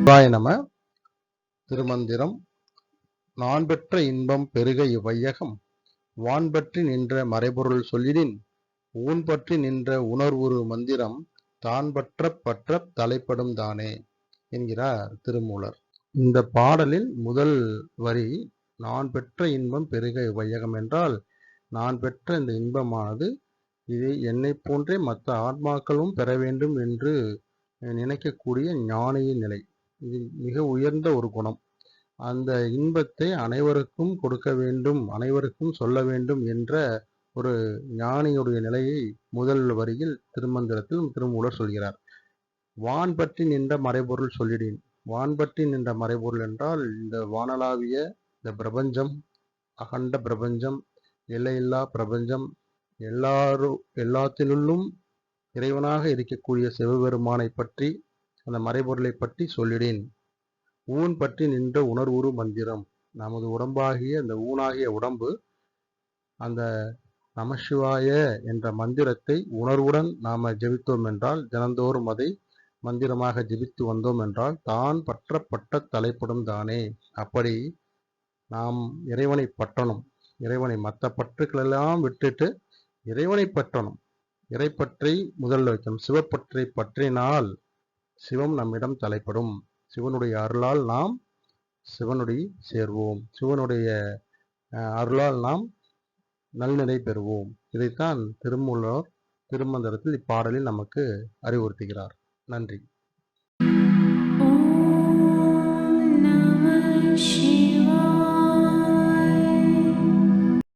சிவாய நம திருமந்திரம். நான் பெற்ற இன்பம் பெருக இவ்வையகம் வான் பற்றி நின்ற மறைபொருள் சொல்லிடின் ஊன் பற்றி நின்ற உணர்வுரு மந்திரம் தான் பற்ற பற்ற தலைப்படும் தானே என்கிறார் திருமூலர். இந்த பாடலில் முதல் வரி நான் பெற்ற இன்பம் பெருக இவ்வையகம் என்றால் நான் பெற்ற இந்த இன்பமானது இதை என்னை போன்றே மற்ற ஆத்மாக்களும் பெற வேண்டும் என்று நினைக்கக்கூடிய ஞானியின் நிலை. இது மிக உயர்ந்த ஒரு குணம். அந்த இன்பத்தை அனைவருக்கும் கொடுக்க வேண்டும் அனைவருக்கும் சொல்ல வேண்டும் என்ற ஒரு ஞானியுடைய நிலையை முதல் வரியில் திருமந்திரத்தில் திருமூலர் சொல்கிறார். வான் பற்றி நின்ற மறைபொருள் சொல்லிடேன். வான் பற்றி நின்ற மறைபொருள் என்றால் இந்த வானளாவிய இந்த பிரபஞ்சம் அகண்ட பிரபஞ்சம் எல்லையில்லா பிரபஞ்சம் எல்லாரும் எல்லாத்திலுள்ளும் இறைவனாக இருக்கக்கூடிய சிவபெருமானை பற்றி அந்த மறைபொருளை பற்றி சொல்லிடேன். ஊன் பற்றி நின்ற உணர்வுரு மந்திரம். நமது உடம்பாகிய அந்த ஊனாகிய உடம்பு அந்த நமசிவாய என்ற மந்திரத்தை உணர்வுடன் நாம ஜெபித்தோம் என்றால் தினந்தோறும் அதை மந்திரமாக ஜெபித்து வந்தோம் என்றால் தான் பற்றப்பட்ட தலைப்படும் தானே. அப்படி நாம் இறைவனை பற்றணும். இறைவனை மற்ற பற்றுக்களெல்லாம் விட்டுட்டு இறைவனை பற்றணும். இறைப்பற்றை முதல்ல வைக்கணும். சிவப்பற்றை பற்றினால் சிவம் நம்மிடம் தலைப்படும். சிவனுடைய அருளால் நாம் சிவனுடைய சேர்வோம். சிவனுடைய அஹ், அருளால் நாம் நல்நிலை பெறுவோம். இதைத்தான் திருமூலர் திருமந்திரத்தில் இப்பாடலில் நமக்கு அறிவுறுத்துகிறார். நன்றி.